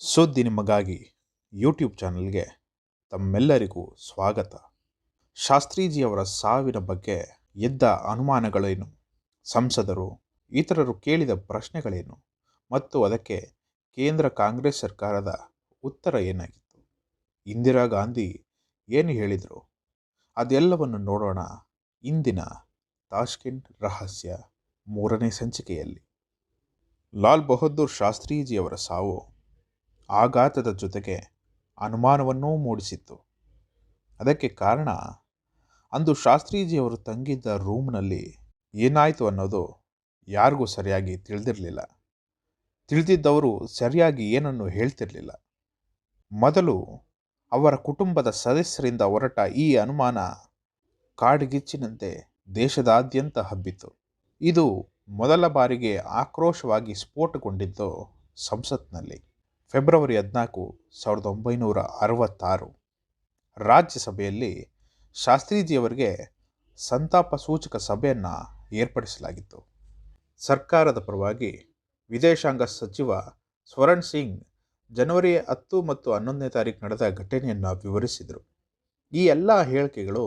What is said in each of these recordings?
ಸುದ್ದಿ ನಿಮಗಾಗಿ ಯೂಟ್ಯೂಬ್ ಚಾನಲ್ಗೆ ತಮ್ಮೆಲ್ಲರಿಗೂ ಸ್ವಾಗತ. ಶಾಸ್ತ್ರೀಜಿಯವರ ಸಾವಿನ ಬಗ್ಗೆ ಎದ್ದ ಅನುಮಾನಗಳೇನು? ಸಂಸದರು ಇತರರು ಕೇಳಿದ ಪ್ರಶ್ನೆಗಳೇನು? ಮತ್ತು ಅದಕ್ಕೆ ಕೇಂದ್ರ ಕಾಂಗ್ರೆಸ್ ಸರ್ಕಾರದ ಉತ್ತರ ಏನಾಗಿತ್ತು? ಇಂದಿರಾ ಗಾಂಧಿ ಏನು ಹೇಳಿದರು? ಅದೆಲ್ಲವನ್ನು ನೋಡೋಣ ಇಂದಿನ ತಾಷ್ಕೆಂಟ್ ರಹಸ್ಯ ಮೂರನೇ ಸಂಚಿಕೆಯಲ್ಲಿ. ಲಾಲ್ ಬಹದ್ದೂರ್ ಶಾಸ್ತ್ರೀಜಿಯವರ ಸಾವು ಆಘಾತದ ಜೊತೆಗೆ ಅನುಮಾನವನ್ನೂ ಮೂಡಿಸಿತ್ತು. ಅದಕ್ಕೆ ಕಾರಣ, ಅಂದು ಶಾಸ್ತ್ರೀಜಿಯವರು ತಂಗಿದ್ದ ರೂಮ್ನಲ್ಲಿ ಏನಾಯಿತು ಅನ್ನೋದು ಯಾರಿಗೂ ಸರಿಯಾಗಿ ತಿಳಿದಿರಲಿಲ್ಲ. ತಿಳಿದಿದ್ದವರು ಸರಿಯಾಗಿ ಏನನ್ನು ಹೇಳ್ತಿರಲಿಲ್ಲ. ಮೊದಲು ಅವರ ಕುಟುಂಬದ ಸದಸ್ಯರಿಂದ ಹೊರಟ ಈ ಅನುಮಾನ ಕಾಡ್ಗಿಚ್ಚಿನಂತೆ ದೇಶದಾದ್ಯಂತ ಹಬ್ಬಿತು ಇದು ಮೊದಲ ಬಾರಿಗೆ ಆಕ್ರೋಶವಾಗಿ ಸ್ಫೋಟಗೊಂಡಿದ್ದು ಸಂಸತ್ನಲ್ಲಿ. ಫೆಬ್ರವರಿ ಹದಿನಾಲ್ಕು, ಸಾವಿರದ ಒಂಬೈನೂರ ಅರವತ್ತಾರು. ರಾಜ್ಯಸಭೆಯಲ್ಲಿ ಶಾಸ್ತ್ರೀಜಿಯವರಿಗೆ ಸಂತಾಪ ಸೂಚಕ ಸಭೆಯನ್ನು ಏರ್ಪಡಿಸಲಾಗಿತ್ತು. ಸರ್ಕಾರದ ಪರವಾಗಿ ವಿದೇಶಾಂಗ ಸಚಿವ ಸ್ವರಣ್ ಸಿಂಗ್ ಜನವರಿ ಹತ್ತು ಮತ್ತು ಹನ್ನೊಂದನೇ ತಾರೀಕು ನಡೆದ ಘಟನೆಯನ್ನು ವಿವರಿಸಿದರು. ಈ ಎಲ್ಲ ಹೇಳಿಕೆಗಳು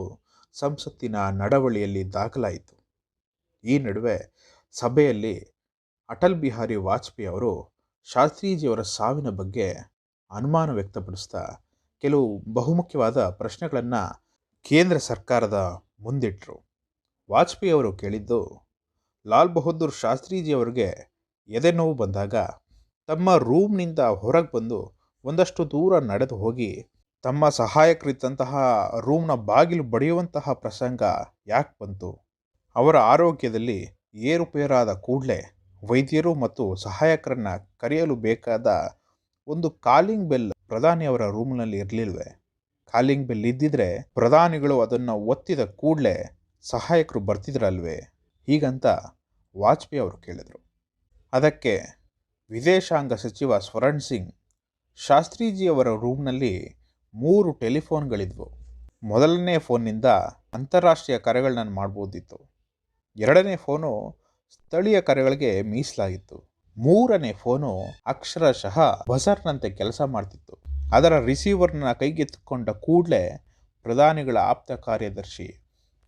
ಸಂಸತ್ತಿನ ನಡವಳಿಯಲ್ಲಿ ದಾಖಲಾಯಿತು. ಈ ನಡುವೆ ಸಭೆಯಲ್ಲಿ ಅಟಲ್ ಬಿಹಾರಿ ವಾಜಪೇಯಿ ಅವರು ಶಾಸ್ತ್ರೀಜಿಯವರ ಸಾವಿನ ಬಗ್ಗೆ ಅನುಮಾನ ವ್ಯಕ್ತಪಡಿಸ್ತಾ ಕೆಲವು ಬಹುಮುಖ್ಯವಾದ ಪ್ರಶ್ನೆಗಳನ್ನು ಕೇಂದ್ರ ಸರ್ಕಾರದ ಮುಂದಿಟ್ಟರು ವಾಜಪೇಯಿ ಅವರು ಕೇಳಿದ್ದು, ಲಾಲ್ ಬಹದ್ದೂರ್ ಶಾಸ್ತ್ರೀಜಿಯವರಿಗೆ ಎದೆ ನೋವು ಬಂದಾಗ ತಮ್ಮ ರೂಮ್ನಿಂದ ಹೊರಗೆ ಬಂದು ಒಂದಷ್ಟು ದೂರ ನಡೆದು ಹೋಗಿ ತಮ್ಮ ಸಹಾಯಕರಿದ್ದಂತಹ ರೂಮ್ನ ಬಾಗಿಲು ಬಡಿಯುವಂತಹ ಪ್ರಸಂಗ ಯಾಕೆ ಬಂತು? ಅವರ ಆರೋಗ್ಯದಲ್ಲಿ ಏರುಪೇರಾದ ಕೂಡಲೇ ವೈದ್ಯರು ಮತ್ತು ಸಹಾಯಕರನ್ನು ಕರೆಯಲು ಬೇಕಾದ ಒಂದು ಕಾಲಿಂಗ್ ಬೆಲ್ ಪ್ರಧಾನಿಯವರ ರೂಮ್ನಲ್ಲಿ ಇರಲಿಲ್ವೆ? ಕಾಲಿಂಗ್ ಬೆಲ್ ಇದ್ದಿದ್ರೆ ಪ್ರಧಾನಿಗಳು ಅದನ್ನು ಒತ್ತಿದ ಕೂಡಲೇ ಸಹಾಯಕರು ಬರ್ತಿದ್ರಲ್ವೇ? ಹೀಗಂತ ವಾಜಪೇಯಿ ಅವರು ಕೇಳಿದರು. ಅದಕ್ಕೆ ವಿದೇಶಾಂಗ ಸಚಿವ ಸ್ವರಣ್ ಸಿಂಗ್ ಶಾಸ್ತ್ರೀಜಿಯವರ ರೂಮ್ನಲ್ಲಿ ಮೂರು ಟೆಲಿಫೋನ್ಗಳಿದ್ವು. ಮೊದಲನೇ ಫೋನ್ನಿಂದ ಅಂತಾರಾಷ್ಟ್ರೀಯ ಕರೆಗಳನ್ನ ಮಾಡ್ಬೋದಿತ್ತು. ಎರಡನೇ ಫೋನು ಸ್ಥಳೀಯ ಕರೆಗಳಿಗೆ ಮೀಸಲಾಗಿತ್ತು. ಮೂರನೇ ಫೋನು ಅಕ್ಷರಶಃ ಬಸರ್ನಂತೆ ಕೆಲಸ ಮಾಡ್ತಿತ್ತು. ಅದರ ರಿಸೀವರ್ನ ಕೈಗೆತ್ತಿಕೊಂಡ ಕೂಡಲೇ ಪ್ರಧಾನಿಗಳ ಆಪ್ತ ಕಾರ್ಯದರ್ಶಿ,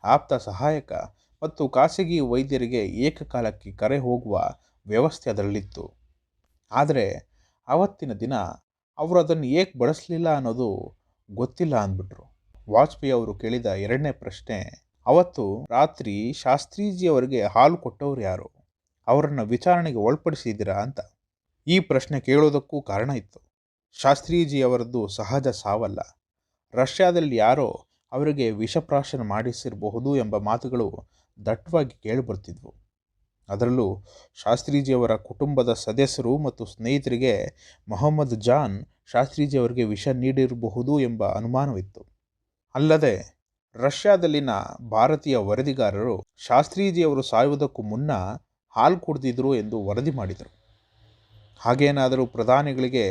ಆಪ್ತ ಸಹಾಯಕ ಮತ್ತು ಖಾಸಗಿ ವೈದ್ಯರಿಗೆ ಏಕಕಾಲಕ್ಕೆ ಕರೆ ಹೋಗುವ ವ್ಯವಸ್ಥೆ ಅದರಲ್ಲಿತ್ತು. ಆದರೆ ಆವತ್ತಿನ ದಿನ ಅವರು ಅದನ್ನು ಏಕೆ ಬಳಸಲಿಲ್ಲ ಅನ್ನೋದು ಗೊತ್ತಿಲ್ಲ ಅಂದ್ಬಿಟ್ರು. ವಾಜಪೇಯಿ ಅವರು ಕೇಳಿದ ಎರಡನೇ ಪ್ರಶ್ನೆ ಅವತ್ತು ರಾತ್ರಿ ಶಾಸ್ತ್ರೀಜಿಯವರಿಗೆ ಹಾಲು ಕೊಟ್ಟವರು ಯಾರು? ಅವರನ್ನು ವಿಚಾರಣೆಗೆ ಒಳಪಡಿಸಿದ್ದೀರಾ ಅಂತ ಈ ಪ್ರಶ್ನೆ ಕೇಳೋದಕ್ಕೂ ಕಾರಣ ಇತ್ತು. ಶಾಸ್ತ್ರೀಜಿಯವರದ್ದು ಸಹಜ ಸಾವಲ್ಲ. ರಷ್ಯಾದಲ್ಲಿ ಯಾರೋ ಅವರಿಗೆ ವಿಷಪ್ರಾಶನ ಮಾಡಿಸಿರಬಹುದು ಎಂಬ ಮಾತುಗಳು ದಟ್ಟವಾಗಿ ಕೇಳಿಬರ್ತಿದ್ವು. ಅದರಲ್ಲೂ ಶಾಸ್ತ್ರೀಜಿಯವರ ಕುಟುಂಬದ ಸದಸ್ಯರು ಮತ್ತು ಸ್ನೇಹಿತರಿಗೆ ಮೊಹಮ್ಮದ್ ಜಾನ್ ಶಾಸ್ತ್ರೀಜಿಯವರಿಗೆ ವಿಷ ನೀಡಿರಬಹುದು ಎಂಬ ಅನುಮಾನವಿತ್ತು. ಅಲ್ಲದೆ ರಷ್ಯಾದಲ್ಲಿನ ಭಾರತೀಯ ವರದಿಗಾರರು ಶಾಸ್ತ್ರೀಜಿಯವರು ಸಾಯುವುದಕ್ಕೂ ಮುನ್ನ ಹಾಲು ಕುಡಿದಿದ್ರು ಎಂದು ವರದಿ ಮಾಡಿದರು. ಹಾಗೇನಾದರೂ ಪ್ರಧಾನಿಗಳಿಗೆ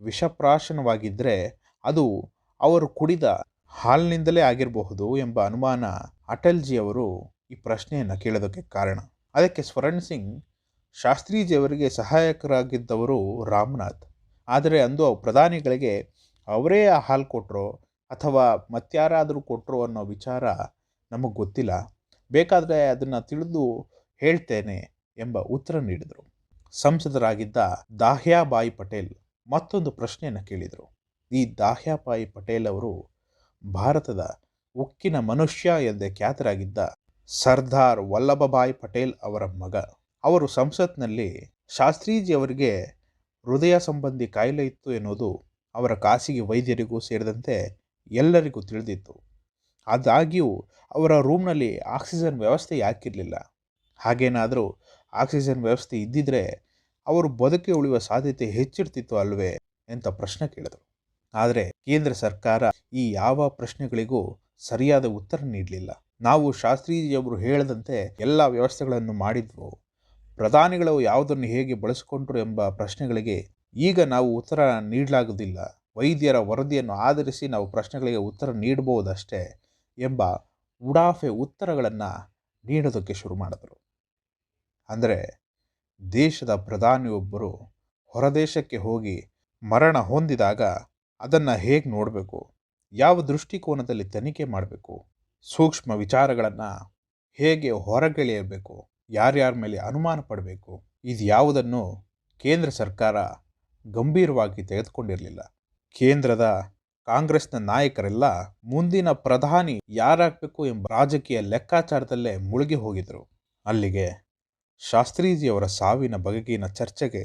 ವಿಷಪ್ರಾಶನವಾಗಿದ್ದರೆ ಅದು ಅವರು ಕುಡಿದ ಹಾಲಿನಿಂದಲೇ ಆಗಿರಬಹುದು ಎಂಬ ಅನುಮಾನ ಅಟಲ್ಜಿಯವರು ಈ ಪ್ರಶ್ನೆಯನ್ನು ಕೇಳೋದಕ್ಕೆ ಕಾರಣ. ಅದಕ್ಕೆ ಸ್ವರಣ್ ಸಿಂಗ್ ಶಾಸ್ತ್ರೀಜಿಯವರಿಗೆ ಸಹಾಯಕರಾಗಿದ್ದವರು ರಾಮನಾಥ್. ಆದರೆ ಅಂದು ಪ್ರಧಾನಿಗಳಿಗೆ ಅವರೇ ಆ ಹಾಲು ಕೊಟ್ಟರೋ ಅಥವಾ ಮತ್ತಾರಾದರೂ ಕೊಟ್ಟರು ಅನ್ನೋ ವಿಚಾರ ನಮಗೆ ಗೊತ್ತಿಲ್ಲ. ಬೇಕಾದರೆ ಅದನ್ನು ತಿಳಿದು ಹೇಳ್ತೇನೆ ಎಂಬ ಉತ್ತರ ನೀಡಿದರು. ಸಂಸದರಾಗಿದ್ದ ದಾಹ್ಯಾಬಾಯಿ ಪಟೇಲ್ ಮತ್ತೊಂದು ಪ್ರಶ್ನೆಯನ್ನು ಕೇಳಿದರು. ಈ ದಾಹ್ಯಾಬಾಯಿ ಪಟೇಲ್ ಅವರು ಭಾರತದ ಉಕ್ಕಿನ ಮನುಷ್ಯ ಎಂದೇ ಖ್ಯಾತರಾಗಿದ್ದ ಸರ್ದಾರ್ ವಲ್ಲಭಭಾಯಿ ಪಟೇಲ್ ಅವರ ಮಗ. ಅವರು ಸಂಸತ್ನಲ್ಲಿ ಶಾಸ್ತ್ರೀಜಿಯವರಿಗೆ ಹೃದಯ ಸಂಬಂಧಿ ಕಾಯಿಲೆ ಇತ್ತು ಎನ್ನುವುದು ಅವರ ಖಾಸಗಿ ವೈದ್ಯರಿಗೂ ಸೇರಿದಂತೆ ಎಲ್ಲರಿಗೂ ತಿಳಿದಿತ್ತು. ಆದಾಗ್ಯೂ, ಅವರ ರೂಮ್ನಲ್ಲಿ ಆಕ್ಸಿಜನ್ ವ್ಯವಸ್ಥೆ ಯಾಕಿರಲಿಲ್ಲ. ಹಾಗೇನಾದರೂ ಆಕ್ಸಿಜನ್ ವ್ಯವಸ್ಥೆ ಇದ್ದಿದ್ರೆ ಅವರು ಬದುಕಿ ಉಳಿಯುವ ಸಾಧ್ಯತೆ ಹೆಚ್ಚಿರ್ತಿತ್ತು ಅಲ್ವೇ ಅಂತ ಪ್ರಶ್ನೆ ಕೇಳಿದರು. ಆದರೆ ಕೇಂದ್ರ ಸರ್ಕಾರ ಈ ಯಾವ ಪ್ರಶ್ನೆಗಳಿಗೂ ಸರಿಯಾದ ಉತ್ತರ ನೀಡಲಿಲ್ಲ. ನಾವು ಶಾಸ್ತ್ರೀಜಿಯವರು ಹೇಳದಂತೆ ಎಲ್ಲ ವ್ಯವಸ್ಥೆಗಳನ್ನು ಮಾಡಿದ್ವು. ಪ್ರಧಾನಿಗಳು ಯಾವುದನ್ನು ಹೇಗೆ ಬಳಸಿಕೊಂಡ್ರು ಎಂಬ ಪ್ರಶ್ನೆಗಳಿಗೆ ಈಗ ನಾವು ಉತ್ತರ ನೀಡಲಾಗುವುದಿಲ್ಲ. ವೈದ್ಯರ ವರದಿಯನ್ನು ಆಧರಿಸಿ ನಾವು ಪ್ರಶ್ನೆಗಳಿಗೆ ಉತ್ತರ ನೀಡಬಹುದಷ್ಟೇ ಎಂಬ ಉಡಾಫೆ ಉತ್ತರಗಳನ್ನು ನೀಡೋದಕ್ಕೆ ಶುರು ಮಾಡಿದರು. ಅಂದರೆ ದೇಶದ ಪ್ರಧಾನಿಯೊಬ್ಬರು ಹೊರದೇಶಕ್ಕೆ ಹೋಗಿ ಮರಣ ಹೊಂದಿದಾಗ ಅದನ್ನು ಹೇಗೆ ನೋಡಬೇಕು? ಯಾವ ದೃಷ್ಟಿಕೋನದಲ್ಲಿ ತನಿಖೆ ಮಾಡಬೇಕು? ಸೂಕ್ಷ್ಮ ವಿಚಾರಗಳನ್ನು ಹೇಗೆ ಹೊರಗೆಳೆಯಬೇಕು? ಯಾರ್ಯಾರ ಮೇಲೆ ಅನುಮಾನ ಪಡಬೇಕು? ಇದು ಯಾವುದನ್ನು ಕೇಂದ್ರ ಸರ್ಕಾರ ಗಂಭೀರವಾಗಿ ತೆಗೆದುಕೊಂಡಿರಲಿಲ್ಲ. ಕೇಂದ್ರದ ಕಾಂಗ್ರೆಸ್ನ ನಾಯಕರೆಲ್ಲ ಮುಂದಿನ ಪ್ರಧಾನಿ ಯಾರಾಗಬೇಕು ಎಂಬ ರಾಜಕೀಯ ಲೆಕ್ಕಾಚಾರದಲ್ಲೇ ಮುಳುಗಿ ಹೋಗಿದ್ರು. ಅಲ್ಲಿಗೆ ಶಾಸ್ತ್ರೀಜಿಯವರ ಸಾವಿನ ಬಗೆಗಿನ ಚರ್ಚೆಗೆ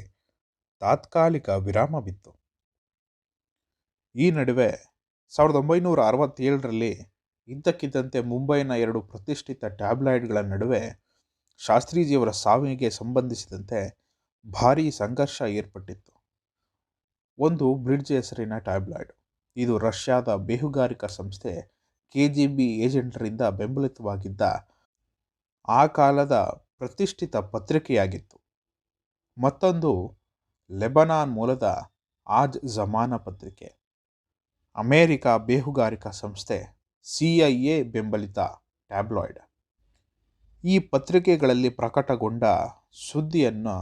ತಾತ್ಕಾಲಿಕ ವಿರಾಮ ಬಿತ್ತು. ಈ ನಡುವೆ ಸಾವಿರದ ಒಂಬೈನೂರ ಅರವತ್ತೇಳರಲ್ಲಿ ಇದ್ದಕ್ಕಿದ್ದಂತೆ ಮುಂಬೈನ ಎರಡು ಪ್ರತಿಷ್ಠಿತ ಟ್ಯಾಬ್ಲಾಯ್ಡ್ಗಳ ನಡುವೆ ಶಾಸ್ತ್ರೀಜಿಯವರ ಸಾವಿಗೆ ಸಂಬಂಧಿಸಿದಂತೆ ಭಾರೀ ಸಂಘರ್ಷ ಏರ್ಪಟ್ಟಿತ್ತು. ಒಂದು ಬ್ರಿಡ್ಜ್ ಹೆಸರಿನ ಟ್ಯಾಬ್ಲಾಯ್ಡ್. ಇದು ರಷ್ಯಾದ ಬೇಹುಗಾರಿಕಾ ಸಂಸ್ಥೆ ಕೆ ಜಿ ಬಿ ಏಜೆಂಟರಿಂದ ಬೆಂಬಲಿತವಾಗಿದ್ದ ಆ ಕಾಲದ ಪ್ರತಿಷ್ಠಿತ ಪತ್ರಿಕೆಯಾಗಿತ್ತು. ಮತ್ತೊಂದು ಲೆಬನಾನ್ ಮೂಲದ ಆಜ್ ಜಮಾನ ಪತ್ರಿಕೆ. ಅಮೇರಿಕ ಬೇಹುಗಾರಿಕಾ ಸಂಸ್ಥೆ ಸಿ ಐ ಎ ಬೆಂಬಲಿತ ಟ್ಯಾಬ್ಲಾಯ್ಡ್. ಈ ಪತ್ರಿಕೆಗಳಲ್ಲಿ ಪ್ರಕಟಗೊಂಡ ಸುದ್ದಿಯನ್ನು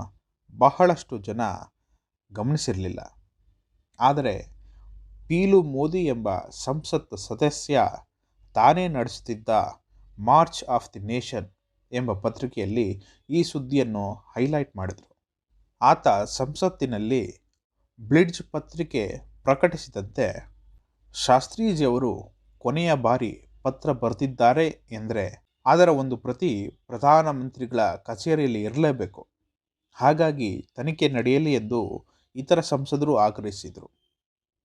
ಬಹಳಷ್ಟು ಜನ ಗಮನಿಸಿರಲಿಲ್ಲ. ಆದರೆ ಪೀಲು ಮೋದಿ ಎಂಬ ಸಂಸತ್ ಸದಸ್ಯ ತಾನೇ ನಡೆಸುತ್ತಿದ್ದ ಮಾರ್ಚ್ ಆಫ್ ದಿ ನೇಷನ್ ಎಂಬ ಪತ್ರಿಕೆಯಲ್ಲಿ ಈ ಸುದ್ದಿಯನ್ನು ಹೈಲೈಟ್ ಮಾಡಿದರು. ಆತ ಸಂಸತ್ತಿನಲ್ಲಿ ಬ್ಲಿಡ್ಜ್ ಪತ್ರಿಕೆ ಪ್ರಕಟಿಸಿದಂತೆ, ಶಾಸ್ತ್ರೀಜಿಯವರು ಕೊನೆಯ ಬಾರಿ ಪತ್ರ ಬರೆದಿದ್ದಾರೆ ಎಂದರೆ ಅದರ ಒಂದು ಪ್ರತಿ ಪ್ರಧಾನಮಂತ್ರಿಗಳ ಕಚೇರಿಯಲ್ಲಿ ಇರಲೇಬೇಕು. ಹಾಗಾಗಿ ತನಿಖೆ ನಡೆಯಲಿ ಎಂದು ಇತರ ಸಂಸದರು ಆಗ್ರಹಿಸಿದರು.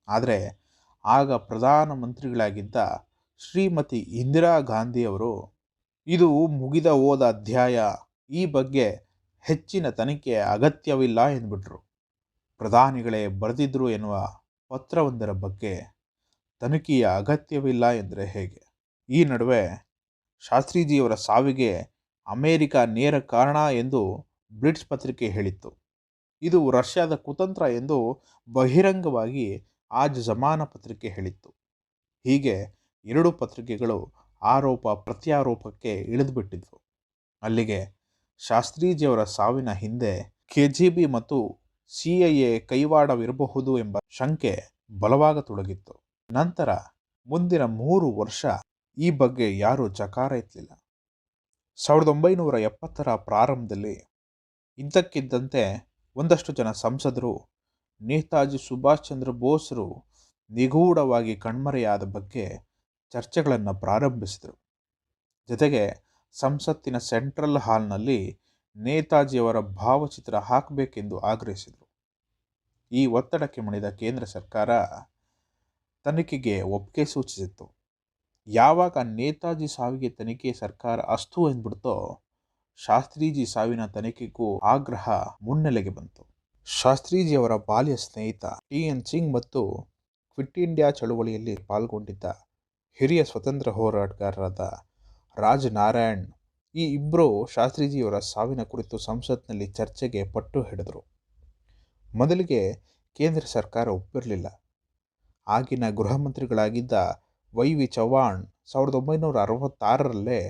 ಆದರೆ ಆಗ ಪ್ರಧಾನಮಂತ್ರಿಗಳಾಗಿದ್ದ ಶ್ರೀಮತಿ ಇಂದಿರಾ ಗಾಂಧಿಯವರು, ಇದು ಮುಗಿದ ಹೋದ ಅಧ್ಯಾಯ. ಈ ಬಗ್ಗೆ ಹೆಚ್ಚಿನ ತನಿಖೆ ಅಗತ್ಯವಿಲ್ಲ ಎಂದ್ಬಿಟ್ರು. ಪ್ರಧಾನಿಗಳೇ ಬರೆದಿದ್ರು ಎನ್ನುವ ಪತ್ರವೊಂದರ ಬಗ್ಗೆ ತನಿಖೆಯ ಅಗತ್ಯವಿಲ್ಲ ಎಂದರೆ ಹೇಗೆ? ಈ ನಡುವೆ ಶಾಸ್ತ್ರೀಜಿಯವರ ಸಾವಿಗೆ ಅಮೇರಿಕ ನೇರ ಕಾರಣ ಎಂದು ಬ್ರಿಟ್ಸ್ ಪತ್ರಿಕೆ ಹೇಳಿತ್ತು. ಇದು ರಷ್ಯಾದ ಕುತಂತ್ರ ಎಂದು ಬಹಿರಂಗವಾಗಿ ಆಜ್ ಜಮಾನ ಪತ್ರಿಕೆ ಹೇಳಿತ್ತು. ಹೀಗೆ ಎರಡು ಪತ್ರಿಕೆಗಳು ಆರೋಪ ಪ್ರತ್ಯಾರೋಪಕ್ಕೆ ಇಳಿದುಬಿಟ್ಟಿದ್ವು. ಅಲ್ಲಿಗೆ ಶಾಸ್ತ್ರೀಜಿಯವರ ಸಾವಿನ ಹಿಂದೆ ಕೆ ಜಿ ಬಿ ಮತ್ತು ಸಿ ಐ ಎ ಕೈವಾಡವಿರಬಹುದು ಎಂಬ ಶಂಕೆ ಬಲವಾಗತೊಡಗಿತ್ತು. ನಂತರ ಮುಂದಿನ ಮೂರು ವರ್ಷ ಈ ಬಗ್ಗೆ ಯಾರೂ ಚಕಾರ ಎತ್ತಲಿಲ್ಲ. ಸಾವಿರದ ಒಂಬೈನೂರ ಎಪ್ಪತ್ತರ ಪ್ರಾರಂಭದಲ್ಲಿ ಇದ್ದಕ್ಕಿದ್ದಂತೆ ಒಂದಷ್ಟು ಜನ ಸಂಸದರು, ನೇತಾಜಿ ಸುಭಾಷ್ ಚಂದ್ರ ಬೋಸ್ರು ನಿಗೂಢವಾಗಿ ಕಣ್ಮರೆಯಾದ ಬಗ್ಗೆ ಚರ್ಚೆಗಳನ್ನು ಪ್ರಾರಂಭಿಸಿದರು. ಜೊತೆಗೆ ಸಂಸತ್ತಿನ ಸೆಂಟ್ರಲ್ ಹಾಲ್ನಲ್ಲಿ ನೇತಾಜಿಯವರ ಭಾವಚಿತ್ರ ಹಾಕಬೇಕೆಂದು ಆಗ್ರಹಿಸಿದರು. ಈ ಒತ್ತಡಕ್ಕೆ ಮಣಿದ ಕೇಂದ್ರ ಸರ್ಕಾರ ತನಿಖೆಗೆ ಒಪ್ಪಿಗೆ ಸೂಚಿಸಿತ್ತು. ಯಾವಾಗ ನೇತಾಜಿ ಸಾವಿಗೆ ತನಿಖೆ ಸರ್ಕಾರ ಅಸ್ತು ಎಂದ್ಬಿಡ್ತೋ ಶಾಸ್ತ್ರೀಜಿ ಸಾವಿನ ತನಿಖೆಗೂ ಆಗ್ರಹ ಮುನ್ನೆಲೆಗೆ ಬಂತು. ಶಾಸ್ತ್ರೀಜಿಯವರ ಬಾಲ್ಯ ಸ್ನೇಹಿತ ಟಿ ಎನ್ ಸಿಂಗ್ ಮತ್ತು ಕ್ವಿಟ್ ಇಂಡಿಯಾ ಚಳುವಳಿಯಲ್ಲಿ ಪಾಲ್ಗೊಂಡಿದ್ದ ಹಿರಿಯ ಸ್ವತಂತ್ರ ಹೋರಾಟಗಾರರಾದ ರಾಜ್ ನಾರಾಯಣ್ ಈ ಇಬ್ಬರು ಶಾಸ್ತ್ರೀಜಿಯವರ ಸಾವಿನ ಕುರಿತು ಸಂಸತ್ನಲ್ಲಿ ಚರ್ಚೆಗೆ ಪಟ್ಟು ಹಿಡಿದರು. ಮೊದಲಿಗೆ ಕೇಂದ್ರ ಸರ್ಕಾರ ಒಪ್ಪಿರಲಿಲ್ಲ. ಆಗಿನ ಗೃಹ ಮಂತ್ರಿಗಳಾಗಿದ್ದ ವೈ ವಿ ಚವ್ಹಾಣ್ ಸಾವಿರದ ಒಂಬೈನೂರ ಅರವತ್ತಾರರಲ್ಲೇ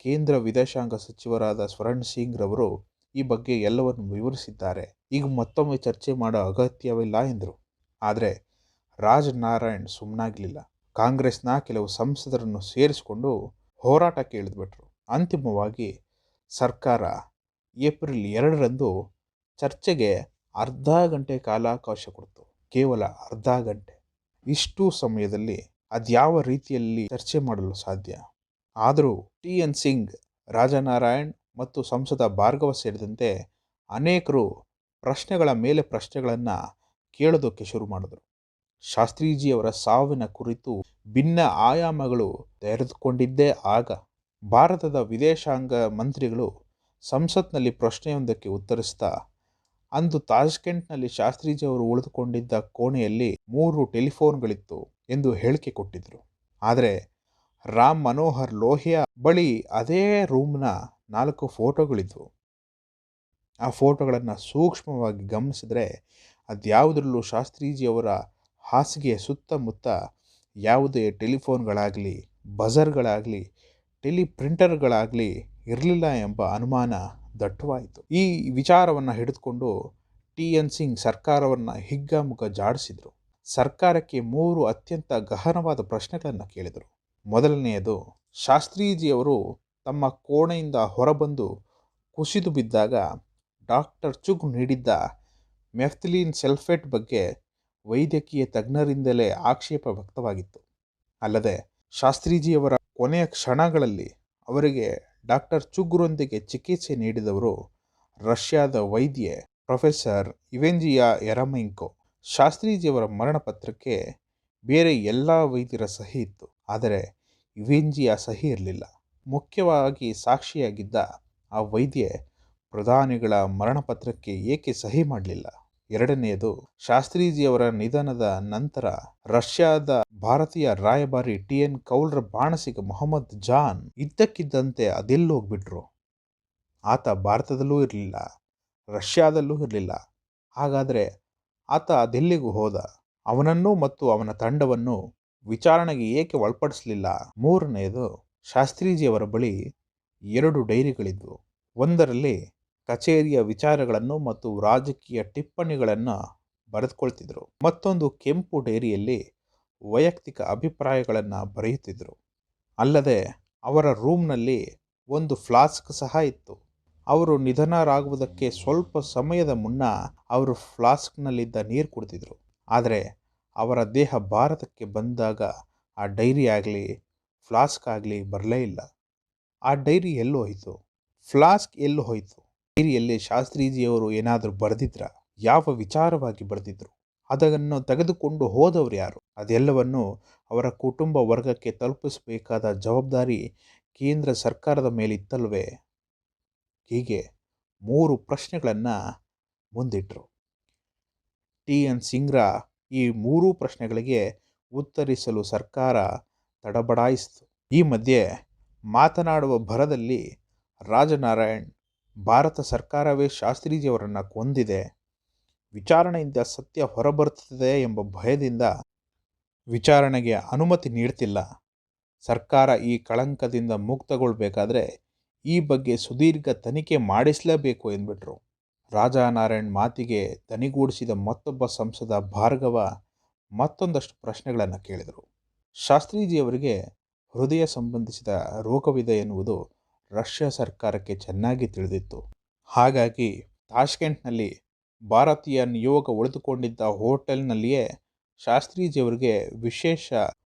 ಕೇಂದ್ರ ವಿದೇಶಾಂಗ ಸಚಿವರಾದ ಸ್ವರಣ್ ಸಿಂಗ್ ರವರು ಈ ಬಗ್ಗೆ ಎಲ್ಲವನ್ನು ವಿವರಿಸಿದ್ದಾರೆ. ಈಗ ಮತ್ತೊಮ್ಮೆ ಚರ್ಚೆ ಮಾಡೋ ಅಗತ್ಯವಿಲ್ಲ ಎಂದರು. ಆದರೆ ರಾಜನಾರಾಯಣ್ ಸುಮ್ಮನಾಗಲಿಲ್ಲ ಕಾಂಗ್ರೆಸ್ನ ಕೆಲವು ಸಂಸದರನ್ನು ಸೇರಿಸಿಕೊಂಡು ಹೋರಾಟಕ್ಕೆ ಕೇಳಿದ್ಬಿಟ್ರು. ಅಂತಿಮವಾಗಿ ಸರ್ಕಾರ ಏಪ್ರಿಲ್ ಎರಡರಂದು ಚರ್ಚೆಗೆ ಅರ್ಧ ಗಂಟೆ ಕಾಲಾವಕಾಶ ಕೊಡ್ತು. ಕೇವಲ ಅರ್ಧ ಗಂಟೆ. ಇಷ್ಟು ಸಮಯದಲ್ಲಿ ಅದ್ಯಾವ ರೀತಿಯಲ್ಲಿ ಚರ್ಚೆ ಮಾಡಲು ಸಾಧ್ಯ? ಆದರೂ ಟಿ ಎನ್ ಸಿಂಗ್, ರಾಜನಾರಾಯಣ್ ಮತ್ತು ಸಂಸದ ಭಾರ್ಗವ ಸೇರಿದಂತೆ ಅನೇಕರು ಪ್ರಶ್ನೆಗಳ ಮೇಲೆ ಪ್ರಶ್ನೆಗಳನ್ನು ಕೇಳೋದಕ್ಕೆ ಶುರು ಮಾಡಿದರು. ಶಾಸ್ತ್ರೀಜಿಯವರ ಸಾವಿನ ಕುರಿತು ಭಿನ್ನ ಆಯಾಮಗಳು ತೆರೆದುಕೊಂಡಿದ್ದೇ ಆಗ ಭಾರತದ ವಿದೇಶಾಂಗ ಮಂತ್ರಿಗಳು ಸಂಸತ್ನಲ್ಲಿ ಪ್ರಶ್ನೆಯೊಂದಕ್ಕೆ ಉತ್ತರಿಸ್ತಾ, ಅಂದು ತಾಜ್ಕೆಂಟ್ನಲ್ಲಿ ಶಾಸ್ತ್ರೀಜಿಯವರು ಉಳಿದುಕೊಂಡಿದ್ದ ಕೋಣೆಯಲ್ಲಿ ಮೂರು ಟೆಲಿಫೋನ್ಗಳಿತ್ತು ಎಂದು ಹೇಳಿಕೆ ಕೊಟ್ಟಿದ್ದರು ಆದರೆ ರಾಮ್ ಮನೋಹರ್ ಲೋಹಿಯಾ ಬಳಿ ಅದೇ ರೂಮ್ನ ನಾಲ್ಕು ಫೋಟೋಗಳಿದ್ವು ಆ ಫೋಟೋಗಳನ್ನು ಸೂಕ್ಷ್ಮವಾಗಿ ಗಮನಿಸಿದರೆ ಅದ್ಯಾವುದರಲ್ಲೂ ಶಾಸ್ತ್ರೀಜಿಯವರ ಹಾಸಿಗೆಯ ಸುತ್ತಮುತ್ತ ಯಾವುದೇ ಟೆಲಿಫೋನ್ಗಳಾಗಲಿ, ಬಜರ್ಗಳಾಗಲಿ, ಟೆಲಿಪ್ರಿಂಟರ್ಗಳಾಗಲಿ ಇರಲಿಲ್ಲ ಎಂಬ ಅನುಮಾನ ದಟ್ಟವಾಯಿತು. ಈ ವಿಚಾರವನ್ನು ಹಿಡಿದುಕೊಂಡು ಟಿ ಎನ್ ಸಿಂಗ್ ಸರ್ಕಾರವನ್ನು ಹಿಗ್ಗಾಮುಗ್ಗ ಜಾಡಿಸಿದರು. ಸರ್ಕಾರಕ್ಕೆ ಮೂರು ಅತ್ಯಂತ ಗಹನವಾದ ಪ್ರಶ್ನೆಗಳನ್ನು ಕೇಳಿದರು. ಮೊದಲನೆಯದು, ಶಾಸ್ತ್ರೀಜಿಯವರು ತಮ್ಮ ಕೋಣೆಯಿಂದ ಹೊರಬಂದು ಕುಸಿದು ಬಿದ್ದಾಗ ಡಾಕ್ಟರ್ ಚುಗ್ ನೀಡಿದ್ದ ಮೆಫ್ತಿಲಿನ್ ಸಲ್ಫೇಟ್ ಬಗ್ಗೆ ವೈದ್ಯಕೀಯ ತಜ್ಞರಿಂದಲೇ ಆಕ್ಷೇಪ ವ್ಯಕ್ತವಾಗಿತ್ತು. ಅಲ್ಲದೆ, ಶಾಸ್ತ್ರೀಜಿಯವರ ಕೊನೆಯ ಕ್ಷಣಗಳಲ್ಲಿ ಅವರಿಗೆ ಡಾಕ್ಟರ್ ಚುಗ್ರೊಂದಿಗೆ ಚಿಕಿತ್ಸೆ ನೀಡಿದವರು ರಷ್ಯಾದ ವೈದ್ಯೆ ಪ್ರೊಫೆಸರ್ ಇವೆಂಜಿಯಾ ಎರಮೈಂಕೋ. ಶಾಸ್ತ್ರೀಜಿಯವರ ಮರಣಪತ್ರಕ್ಕೆ ಬೇರೆ ಎಲ್ಲ ವೈದ್ಯರ ಸಹಿ ಇತ್ತು. ಆದರೆ ಇವೆಂಜಿಯಾ ಸಹಿ ಇರಲಿಲ್ಲ. ಮುಖ್ಯವಾಗಿ ಸಾಕ್ಷಿಯಾಗಿದ್ದ ಆ ವೈದ್ಯೆ ಪ್ರಧಾನಿಗಳ ಮರಣಪತ್ರಕ್ಕೆ ಏಕೆ ಸಹಿ ಮಾಡಲಿಲ್ಲ? ಎರಡನೆಯದು, ಶಾಸ್ತ್ರೀಜಿಯವರ ನಿಧನದ ನಂತರ ರಷ್ಯಾದ ಭಾರತೀಯ ರಾಯಭಾರಿ ಟಿ. ಎನ್. ಕೌಲ್ರ ಬಾಣಸಿಗ ಮೊಹಮ್ಮದ್ ಜಾನ್ ಇದ್ದಕ್ಕಿದ್ದಂತೆ ಅದೆಲ್ಲೋಗ್ಬಿಟ್ರು ಆತ ಭಾರತದಲ್ಲೂ ಇರಲಿಲ್ಲ, ರಷ್ಯಾದಲ್ಲೂ ಇರಲಿಲ್ಲ. ಹಾಗಾದರೆ ಆತ ಅದೆಲ್ಲಿಗೂ ಹೋದ? ಅವನನ್ನು ಮತ್ತು ಅವನ ತಂಡವನ್ನು ವಿಚಾರಣೆಗೆ ಏಕೆ ಒಳಪಡಿಸಲಿಲ್ಲ? ಮೂರನೆಯದು, ಶಾಸ್ತ್ರೀಜಿಯವರ ಬಳಿ ಎರಡು ಡೈರಿಗಳಿದ್ವು. ಒಂದರಲ್ಲಿ ಕಚೇರಿಯ ವಿಚಾರಗಳನ್ನು ಮತ್ತು ರಾಜಕೀಯ ಟಿಪ್ಪಣಿಗಳನ್ನು ಬರೆದುಕೊಳ್ತಿದ್ರು. ಮತ್ತೊಂದು ಕೆಂಪು ಡೈರಿಯಲ್ಲಿ ವೈಯಕ್ತಿಕ ಅಭಿಪ್ರಾಯಗಳನ್ನು ಬರೆಯುತ್ತಿದ್ದರು ಅಲ್ಲದೆ, ಅವರ ರೂಮ್ನಲ್ಲಿ ಒಂದು ಫ್ಲಾಸ್ಕ್ ಸಹ ಇತ್ತು. ಅವರು ನಿಧನರಾಗುವುದಕ್ಕೆ ಸ್ವಲ್ಪ ಸಮಯದ ಮುನ್ನ ಅವರು ಫ್ಲಾಸ್ಕ್ನಲ್ಲಿದ್ದ ನೀರು ಕುಡ್ತಿದ್ರು ಆದರೆ ಅವರ ದೇಹ ಭಾರತಕ್ಕೆ ಬಂದಾಗ ಆ ಡೈರಿ ಆಗಲಿ, ಫ್ಲಾಸ್ಕ್ ಆಗಲಿ ಬರಲೇ ಇಲ್ಲ. ಆ ಡೈರಿ ಎಲ್ಲೂ ಹೋಯಿತು? ಫ್ಲಾಸ್ಕ್ ಎಲ್ಲೂ ಹೋಯಿತು? ಡೈರಿಯಲ್ಲಿ ಶಾಸ್ತ್ರೀಜಿಯವರು ಏನಾದರೂ ಬರೆದಿದ್ರ? ಯಾವ ವಿಚಾರವಾಗಿ ಬರೆದಿದ್ರು? ಅದನ್ನು ತೆಗೆದುಕೊಂಡು ಹೋದವರು ಯಾರು? ಅದೆಲ್ಲವನ್ನು ಅವರ ಕುಟುಂಬ ವರ್ಗಕ್ಕೆ ತಲುಪಿಸಬೇಕಾದ ಜವಾಬ್ದಾರಿ ಕೇಂದ್ರ ಸರ್ಕಾರದ ಮೇಲಿತ್ತಲ್ವೇ? ಹೀಗೆ ಮೂರು ಪ್ರಶ್ನೆಗಳನ್ನು ಮುಂದಿಟ್ಟರು ಟಿ. ಎನ್. ಸಿಂಗ್ರ ಈ ಮೂರೂ ಪ್ರಶ್ನೆಗಳಿಗೆ ಉತ್ತರಿಸಲು ಸರ್ಕಾರ ತಡಬಡಾಯಿಸಿತು. ಈ ಮಧ್ಯೆ ಮಾತನಾಡುವ ಭರದಲ್ಲಿ ರಾಜನಾರಾಯಣ್, ಭಾರತ ಸರ್ಕಾರವೇ ಶಾಸ್ತ್ರೀಜಿಯವರನ್ನು ಕೊಂದಿದೆ. ವಿಚಾರಣೆಯಿಂದ ಸತ್ಯ ಹೊರಬರುತ್ತದೆ ಎಂಬ ಭಯದಿಂದ ವಿಚಾರಣೆಗೆ ಅನುಮತಿ ನೀಡ್ತಿಲ್ಲ. ಸರ್ಕಾರ ಈ ಕಳಂಕದಿಂದ ಮುಕ್ತಗೊಳ್ಬೇಕಾದ್ರೆ ಈ ಬಗ್ಗೆ ಸುದೀರ್ಘ ತನಿಖೆ ಮಾಡಿಸಲೇಬೇಕು ಎಂದ್ಬಿಟ್ರು. ರಾಜನಾರಾಯಣ್ ಮಾತಿಗೆ ದನಿಗೂಡಿಸಿದ ಮತ್ತೊಬ್ಬ ಸಂಸದ ಭಾರ್ಗವ ಮತ್ತೊಂದಷ್ಟು ಪ್ರಶ್ನೆಗಳನ್ನು ಕೇಳಿದರು. ಶಾಸ್ತ್ರೀಜಿಯವರಿಗೆ ಹೃದಯ ಸಂಬಂಧಿಸಿದ ರೋಗವಿದೆ ಎನ್ನುವುದು ರಷ್ಯಾ ಸರ್ಕಾರಕ್ಕೆ ಚೆನ್ನಾಗಿ ತಿಳಿದಿತ್ತು. ಹಾಗಾಗಿ ತಾಷ್ಕೆಂಟ್ನಲ್ಲಿ ಭಾರತೀಯ ನಿಯೋಗ ಉಳಿದುಕೊಂಡಿದ್ದ ಹೋಟೆಲ್ನಲ್ಲಿಯೇ ಶಾಸ್ತ್ರೀಜಿಯವರಿಗೆ ವಿಶೇಷ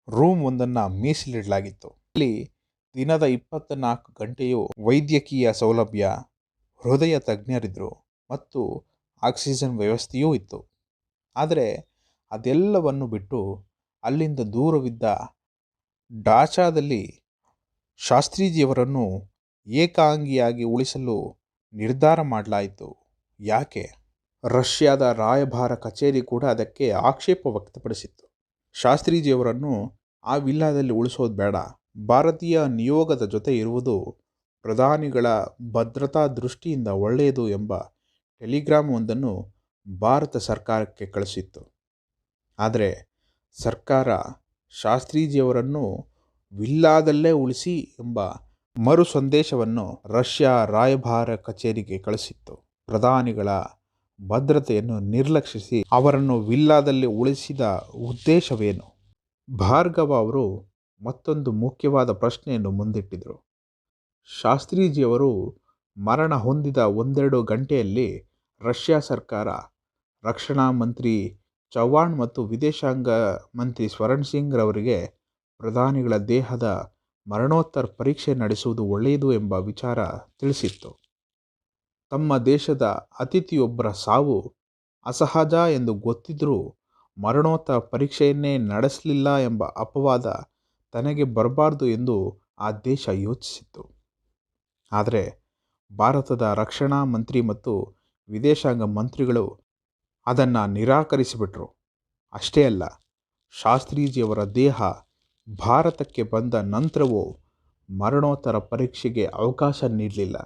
ರೂಮ್ ಒಂದನ್ನು ಮೀಸಲಿಡಲಾಗಿತ್ತು. ಅಲ್ಲಿ ದಿನದ ಇಪ್ಪತ್ತ ನಾಲ್ಕು ಗಂಟೆಯೂ ವೈದ್ಯಕೀಯ ಸೌಲಭ್ಯ, ಹೃದಯ ತಜ್ಞರಿದ್ದರು. ಮತ್ತು ಆಕ್ಸಿಜನ್ ವ್ಯವಸ್ಥೆಯೂ ಇತ್ತು. ಆದರೆ ಅದೆಲ್ಲವನ್ನು ಬಿಟ್ಟು ಅಲ್ಲಿಂದ ದೂರವಿದ್ದ ಡಾಚಾದಲ್ಲಿ ಶಾಸ್ತ್ರೀಜಿಯವರನ್ನು ಏಕಾಂಗಿಯಾಗಿ ಉಳಿಸಲು ನಿರ್ಧಾರ ಮಾಡಲಾಯಿತು. ಯಾಕೆ? ರಷ್ಯಾದ ರಾಯಭಾರ ಕಚೇರಿ ಕೂಡ ಅದಕ್ಕೆ ಆಕ್ಷೇಪ ವ್ಯಕ್ತಪಡಿಸಿತ್ತು. ಶಾಸ್ತ್ರೀಜಿಯವರನ್ನು ಆ ವಿಲ್ಲಾದಲ್ಲಿ ಉಳಿಸೋದು ಬೇಡ. ಭಾರತೀಯ ನಿಯೋಗದ ಜೊತೆ ಇರುವುದು ಪ್ರಧಾನಿಗಳ ಭದ್ರತಾ ದೃಷ್ಟಿಯಿಂದ ಒಳ್ಳೆಯದು ಎಂಬ ಟೆಲಿಗ್ರಾಮ್ ಒಂದನ್ನು ಭಾರತ ಸರ್ಕಾರಕ್ಕೆ ಕಳಿಸಿತ್ತು. ಆದರೆ ಸರ್ಕಾರ ಶಾಸ್ತ್ರೀಜಿಯವರನ್ನು ವಿಲ್ಲಾದಲ್ಲೇ ಉಳಿಸಿ ಎಂಬ ಮರು ಸಂದೇಶವನ್ನು ರಷ್ಯಾ ರಾಯಭಾರ ಕಚೇರಿಗೆ ಕಳಿಸಿತ್ತು. ಪ್ರಧಾನಿಗಳ ಭದ್ರತೆಯನ್ನು ನಿರ್ಲಕ್ಷಿಸಿ ಅವರನ್ನು ವಿಲ್ಲಾದಲ್ಲಿ ಉಳಿಸಿದ ಉದ್ದೇಶವೇನು? ಭಾರ್ಗವ ಅವರು ಮತ್ತೊಂದು ಮುಖ್ಯವಾದ ಪ್ರಶ್ನೆಯನ್ನು ಮುಂದಿಟ್ಟಿದರು. ಶಾಸ್ತ್ರೀಜಿಯವರು ಮರಣ ಹೊಂದಿದ ಒಂದೆರಡು ಗಂಟೆಯಲ್ಲಿ ರಷ್ಯಾ ಸರ್ಕಾರ, ರಕ್ಷಣಾ ಮಂತ್ರಿ ಚವ್ಹಾಣ್ ಮತ್ತು ವಿದೇಶಾಂಗ ಮಂತ್ರಿ ಸ್ವರಣ್ ಸಿಂಗ್ ರವರಿಗೆ ಪ್ರಧಾನಿಗಳ ದೇಹದ ಮರಣೋತ್ತರ ಪರೀಕ್ಷೆ ನಡೆಸುವುದು ಒಳ್ಳೆಯದು ಎಂಬ ವಿಚಾರ ತಿಳಿಸಿತ್ತು. ತಮ್ಮ ದೇಶದ ಅತಿಥಿಯೊಬ್ಬರ ಸಾವು ಅಸಹಜ ಎಂದು ಗೊತ್ತಿದ್ದರೂ ಮರಣೋತ್ತರ ಪರೀಕ್ಷೆಯನ್ನೇ ನಡೆಸಲಿಲ್ಲ ಎಂಬ ಅಪವಾದ ತನಗೆ ಬರಬಾರ್ದು ಎಂದು ಆ ದೇಶ ಯೋಚಿಸಿತ್ತು. ಆದರೆ ಭಾರತದ ರಕ್ಷಣಾ ಮಂತ್ರಿ ಮತ್ತು ವಿದೇಶಾಂಗ ಮಂತ್ರಿಗಳು ಅದನ್ನು ನಿರಾಕರಿಸಿಬಿಟ್ರು. ಅಷ್ಟೇ ಅಲ್ಲ, ಶಾಸ್ತ್ರೀಜಿಯವರ ದೇಹ ಭಾರತಕ್ಕೆ ಬಂದ ನಂತರವೂ ಮರಣೋತ್ತರ ಪರೀಕ್ಷೆಗೆ ಅವಕಾಶ ನೀಡಲಿಲ್ಲ.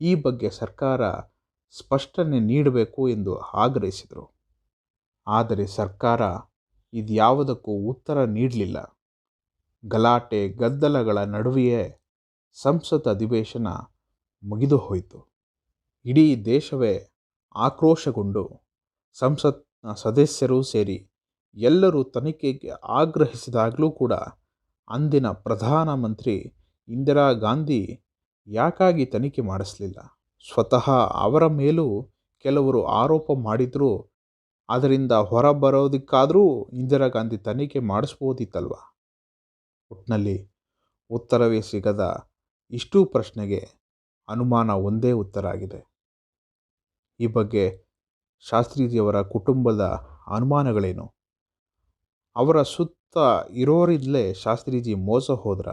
ಈ ಬಗ್ಗೆ ಸರ್ಕಾರ ಸ್ಪಷ್ಟನೆ ನೀಡಬೇಕು ಎಂದು ಆಗ್ರಹಿಸಿದರು. ಆದರೆ ಸರ್ಕಾರ ಇದ್ಯಾವುದಕ್ಕೂ ಉತ್ತರ ನೀಡಲಿಲ್ಲ. ಗಲಾಟೆ ಗದ್ದಲಗಳ ನಡುವೆಯೇ ಸಂಸತ್ ಅಧಿವೇಶನ ಮುಗಿದು ಹೋಯಿತು ಇಡೀ ದೇಶವೇ ಆಕ್ರೋಶಗೊಂಡು ಸಂಸತ್, ಸದಸ್ಯರೂ ಸೇರಿ ಎಲ್ಲರೂ ತನಿಖೆಗೆ ಆಗ್ರಹಿಸಿದಾಗಲೂ ಕೂಡ ಅಂದಿನ ಪ್ರಧಾನಮಂತ್ರಿ ಇಂದಿರಾ ಗಾಂಧಿ ಯಾಕಾಗಿ ತನಿಖೆ ಮಾಡಿಸಲಿಲ್ಲ? ಸ್ವತಃ ಅವರ ಮೇಲೂ ಕೆಲವರು ಆರೋಪ ಮಾಡಿದರೂ ಅದರಿಂದ ಹೊರಬರೋದಕ್ಕಾದರೂ ಇಂದಿರಾ ಗಾಂಧಿ ತನಿಖೆ ಮಾಡಿಸ್ಬೋದಿತ್ತಲ್ವ? ಒಟ್ಟಿನಲ್ಲಿ ಉತ್ತರವೇ ಸಿಗದ ಇಷ್ಟೂ ಪ್ರಶ್ನೆಗೆ ಅನುಮಾನ ಒಂದೇ ಉತ್ತರ ಆಗಿದೆ. ಈ ಬಗ್ಗೆ ಶಾಸ್ತ್ರೀಜಿಯವರ ಕುಟುಂಬದ ಅನುಮಾನಗಳೇನು? ಅವರ ಸುತ್ತ ಇರೋರಿಂದಲೇ ಶಾಸ್ತ್ರೀಜಿ ಮೋಸ ಹೋದ್ರ?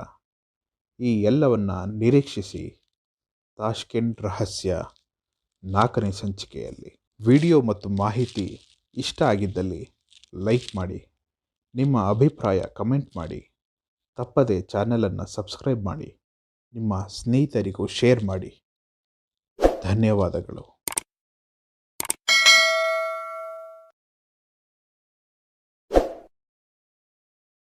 ಈ ಎಲ್ಲವನ್ನು ನಿರೀಕ್ಷಿಸಿ. ತಾಷ್ಕೆಂಟ್ ರಹಸ್ಯ ನಾಲ್ಕನೇ ಸಂಚಿಕೆಯಲ್ಲಿ. ವಿಡಿಯೋ ಮತ್ತು ಮಾಹಿತಿ ಇಷ್ಟ ಆಗಿದ್ದಲ್ಲಿ ಲೈಕ್ ಮಾಡಿ. ನಿಮ್ಮ ಅಭಿಪ್ರಾಯ ಕಮೆಂಟ್ ಮಾಡಿ. ತಪ್ಪದೆ ಚಾನೆಲನ್ನು ಸಬ್ಸ್ಕ್ರೈಬ್ ಮಾಡಿ. ನಿಮ್ಮ ಸ್ನೇಹಿತರಿಗೂ ಶೇರ್ ಮಾಡಿ. ಧನ್ಯವಾದಗಳು.